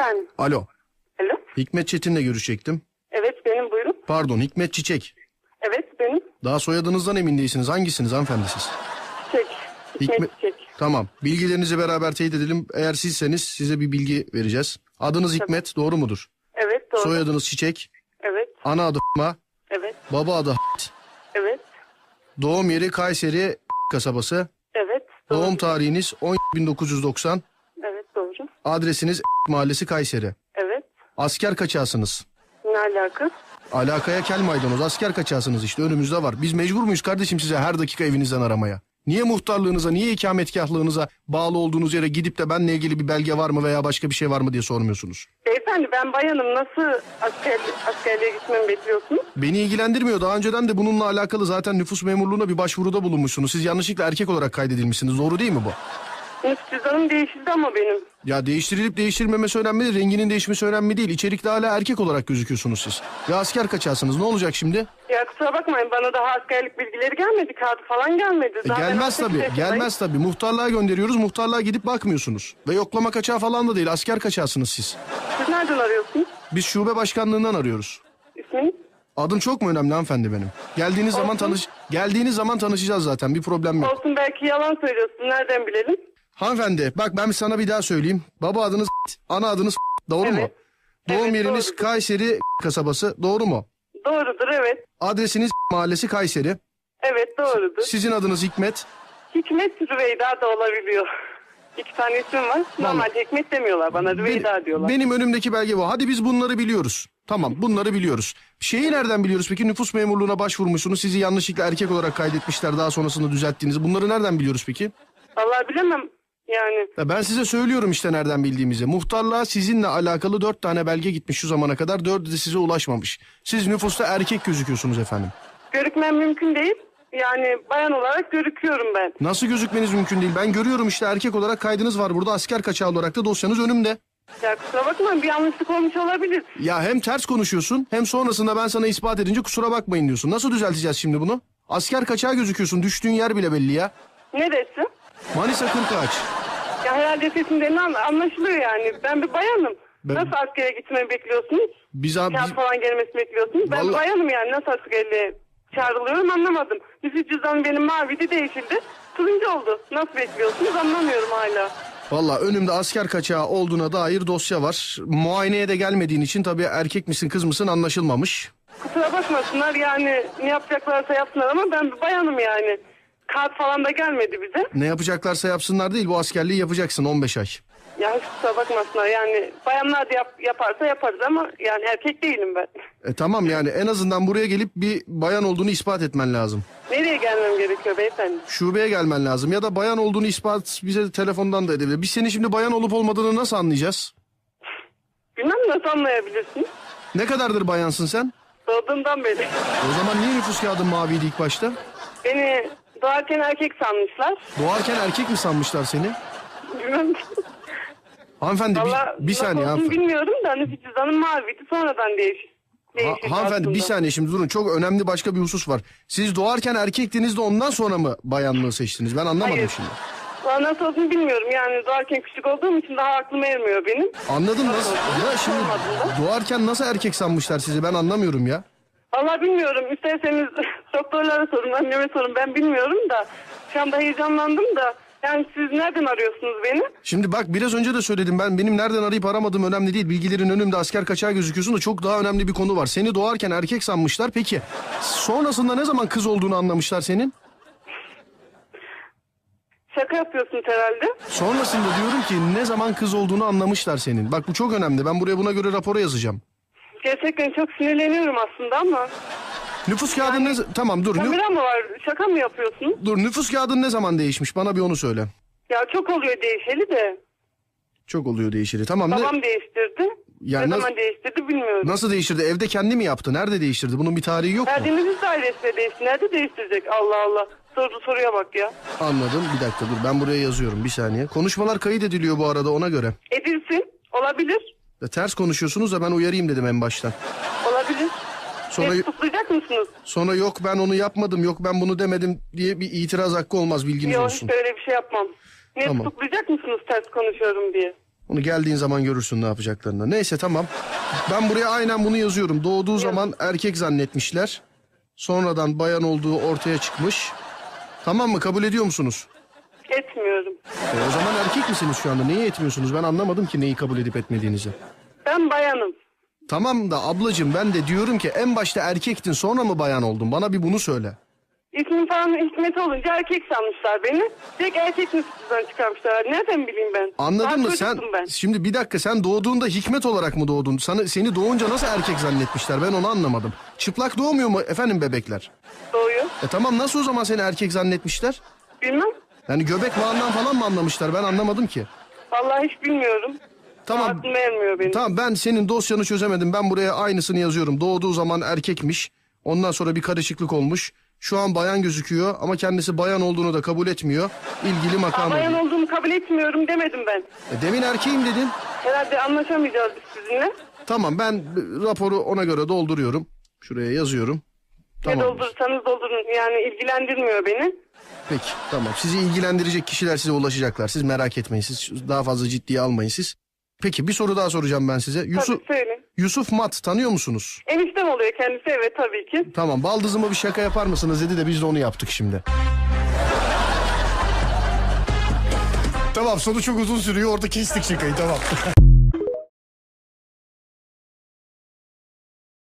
Efendim. Alo. Alo. Hikmet Çetin'le görüşecektim. Evet benim buyurun. Pardon Hikmet Çiçek. Evet benim. Daha soyadınızdan emin değilsiniz. Hangisiniz hanımefendi siz? Çiçek. Hikmet Hikmet- Çiçek. Tamam. Bilgilerinizi beraber teyit edelim. Eğer sizseniz size bir bilgi vereceğiz. Adınız Hikmet doğru mudur? Evet doğru. Soyadınız Çiçek. Evet. Ana adı. Evet. Baba adı Evet. Doğum yeri Kayseri kasabası. Evet. Doğru. Doğum tarihiniz 10.1990. Evet doğru. Adresiniz mahallesi Kayseri. Evet. Asker kaçağısınız. Ne alaka? Alakaya kel maydanoz asker kaçağısınız işte önümüzde var. Biz mecbur muyuz kardeşim size her dakika evinizden aramaya? Niye muhtarlığınıza, niye ikametgahlığınıza bağlı olduğunuz yere gidip de benle ilgili bir belge var mı veya başka bir şey var mı diye sormuyorsunuz? Beyefendi ben bayanım. Nasıl asker, askerliğe gitmemi bekliyorsunuz? Beni ilgilendirmiyor. Daha önceden de bununla alakalı zaten nüfus memurluğuna bir başvuruda bulunmuşsunuz. Siz yanlışlıkla erkek olarak kaydedilmişsiniz. Doğru değil mi bu? Nüfus cüzdanım değişildi ama benim. Ya değiştirilip değiştirilmemesi önemli değil. Renginin değişmesi önemli değil. İçerikte hala erkek olarak gözüküyorsunuz siz. Ya asker kaçağısınız. Ne olacak şimdi? Ya kusura bakmayın bana daha askerlik bilgileri gelmedi. Kağıdı falan gelmedi. E, gelmez 18 tabii. yaşındayım. Gelmez tabii. Muhtarlığa gönderiyoruz. Muhtarlığa gidip bakmıyorsunuz. Ve yoklama kaçağı falan da değil. Asker kaçağısınız siz. Siz nereden arıyorsunuz? Biz şube başkanlığından arıyoruz. İsminiz? Adım çok mu önemli hanımefendi benim? Geldiğiniz zaman tanış geldiğiniz zaman tanışacağız zaten. Bir problem yok. Olsun belki yalan söylüyorsun. Nereden bilelim? Hanımefendi bak ben sana bir daha söyleyeyim. Baba adınız doğru mu? Evet. Doğum Evet, yeriniz doğrudur. Kayseri kasabası doğru mu? Doğrudur evet. Adresiniz mahallesi Kayseri. Evet doğrudur. Sizin adınız Hikmet. Hikmet Rüveyda da olabiliyor. İki tane isim var. Normalde Hikmet demiyorlar bana Rüveyda Benim- diyorlar. Benim önümdeki belge bu. Hadi biz bunları biliyoruz. Tamam bunları biliyoruz. Şeyi nereden biliyoruz peki? Nüfus memurluğuna başvurmuşsunuz. Sizi yanlışlıkla erkek olarak kaydetmişler. Daha sonrasında düzelttiğinizi. Bunları nereden biliyoruz peki? Vallahi bilemem yani. Ya ben size söylüyorum işte nereden bildiğimizi. Muhtarlığa sizinle alakalı dört tane belge gitmiş şu zamana kadar. Dördü de size ulaşmamış. Siz nüfusta erkek gözüküyorsunuz efendim. Görükmem mümkün değil. Yani bayan olarak görüküyorum ben. Nasıl gözükmeniz mümkün değil? Ben görüyorum işte erkek olarak kaydınız var burada. Asker kaçağı olarak da dosyanız önümde. Ya kusura bakmayın bir yanlışlık olmuş olabilir. Ya hem ters konuşuyorsun hem sonrasında ben sana ispat edince kusura bakmayın diyorsun. Nasıl düzelteceğiz şimdi bunu? Asker kaçağı gözüküyorsun. Düştüğün yer bile belli ya. Neresi? Manisa Kırkağaç. Ya herhalde sesimden an- anlaşılıyor yani. Ben bir bayanım. Ben- Nasıl askere gitmemi bekliyorsunuz? Biz abi... Kağıt falan gelmesini bekliyorsunuz. Ben Vallahi- bayanım yani nasıl askerliğe çağrılıyorum anlamadım. Nüfus cüzdanım benim maviydi değişildi. Turuncu oldu. Nasıl bekliyorsunuz anlamıyorum hala. Valla önümde asker kaçağı olduğuna dair dosya var. Muayeneye de gelmediğin için tabii erkek misin kız mısın anlaşılmamış. Kusura bakmasınlar yani ne yapacaklarsa yapsınlar ama ben bir bayanım yani. Kağıt falan da gelmedi bize. Ne yapacaklarsa yapsınlar değil bu askerliği yapacaksın 15 ay. Ya hiç kusura bakmasınlar yani bayanlar da yap- yaparsa yaparız ama yani erkek değilim ben. E tamam yani en azından buraya gelip bir bayan olduğunu ispat etmen lazım. Nereye gelmem gerekiyor beyefendi? Şubeye gelmen lazım ya da bayan olduğunu ispat bize telefondan da edebilir. Biz senin şimdi bayan olup olmadığını nasıl anlayacağız? Bilmem nasıl anlayabilirsiniz. Ne kadardır bayansın sen? Doğduğumdan beri. O zaman niye nüfus kağıdın maviydi ilk başta? Beni doğarken erkek sanmışlar. Doğarken erkek mi sanmışlar seni? Bilmem. Hanımefendi Valla bir, bir saniye nasıl olduğunu hanımefendi. bilmiyorum da nüfus cüzdanım maviydi sonradan değiş, Ha- değişti. hanımefendi bir aslında. saniye şimdi durun çok önemli başka bir husus var. Siz doğarken erkektiniz de ondan sonra mı bayanlığı seçtiniz? Ben anlamadım Hayır. şimdi. Valla nasıl olduğunu bilmiyorum yani doğarken küçük olduğum için daha aklım ermiyor benim. Anladım nasıl? Ya şimdi doğarken nasıl erkek sanmışlar sizi ben anlamıyorum ya. Valla bilmiyorum isterseniz doktorlara sorun anneme sorun ben bilmiyorum da. Şu anda heyecanlandım da. Yani siz nereden arıyorsunuz beni? Şimdi bak biraz önce de söyledim ben benim nereden arayıp aramadığım önemli değil. Bilgilerin önümde asker kaçağı gözüküyorsun da çok daha önemli bir konu var. Seni doğarken erkek sanmışlar. Peki sonrasında ne zaman kız olduğunu anlamışlar senin? Şaka yapıyorsunuz herhalde. Sonrasında diyorum ki ne zaman kız olduğunu anlamışlar senin. Bak bu çok önemli. Ben buraya buna göre rapora yazacağım. Gerçekten çok sinirleniyorum aslında ama. Nüfus kağıdın ne... Tamam dur. nü- Kamera mı var? Şaka mı yapıyorsunuz? Dur nüfus kağıdın ne zaman değişmiş? Bana bir onu söyle. Ya çok oluyor değişeli de. Çok oluyor değişiri. Tamam ne? Babam değiştirdi. Ya ne zaman değiştirdi bilmiyorum. Nasıl değiştirdi? Evde kendi mi yaptı? Nerede değiştirdi? Bunun bir tarihi yok mu? Verdiğimiz dairesinde değişti. Nerede değiştirecek? Allah Allah. Sordu soruya bak ya. Anladım. Bir dakika dur. Ben buraya yazıyorum. Bir saniye. Konuşmalar kayıt ediliyor bu arada ona göre. Edilsin. Olabilir. Ya ters konuşuyorsunuz da ben uyarayım dedim en baştan. Olabilir. Sonra Beni tutuklayacak mısınız? sonra yok ben onu yapmadım, yok ben bunu demedim diye bir itiraz hakkı olmaz bilginiz Yok olsun. hiç böyle bir şey yapmam. Ne Tamam. tutuklayacak mısınız ters konuşuyorum diye? Onu geldiğin zaman görürsün ne yapacaklarını. Neyse tamam. Ben buraya aynen bunu yazıyorum. Doğduğu zaman erkek zannetmişler. Sonradan bayan olduğu ortaya çıkmış. Tamam mı? Kabul ediyor musunuz? Etmiyorum. E, o zaman erkek misiniz şu anda? Neyi etmiyorsunuz? Ben anlamadım ki neyi kabul edip etmediğinizi. Ben bayanım. Tamam da ablacığım ben de diyorum ki en başta erkektin sonra mı bayan oldun? Bana bir bunu söyle. İsmim falan Hikmet olunca erkek sanmışlar beni. Direkt erkek nüfusundan çıkarmışlar. Nereden bileyim ben? Anladım da sen ben. şimdi bir dakika sen doğduğunda hikmet olarak mı doğdun? Sana, seni doğunca nasıl erkek zannetmişler? Ben onu anlamadım. Çıplak doğmuyor mu efendim bebekler? Doğuyor. E tamam nasıl o zaman seni erkek zannetmişler? Bilmem. Yani göbek bağından falan mı anlamışlar? Ben anlamadım ki. Vallahi hiç bilmiyorum. Tamam. Aklım ermiyor benim. Tamam ben senin dosyanı çözemedim. Ben buraya aynısını yazıyorum. Doğduğu zaman erkekmiş. Ondan sonra bir karışıklık olmuş. Şu an bayan gözüküyor ama kendisi bayan olduğunu da kabul etmiyor. İlgili makam. Bayan olduğumu kabul etmiyorum demedim ben. E, demin erkeğim dedin. Herhalde anlaşamayacağız biz sizinle. Tamam ben raporu ona göre dolduruyorum. Şuraya yazıyorum. Ne Tamam. doldurursanız doldurun. Yani ilgilendirmiyor beni. Peki tamam. Sizi ilgilendirecek kişiler size ulaşacaklar. Siz merak etmeyin. Siz daha fazla ciddiye almayın siz. Peki bir soru daha soracağım ben size. Yusuf Tabii. Yusuf Mat tanıyor musunuz? Eniştem oluyor kendisi evet tabii ki. Tamam baldızıma bir şaka yapar mısınız dedi de biz de onu yaptık şimdi. tamam sonu çok uzun sürüyor orada kestik şakayı tamam.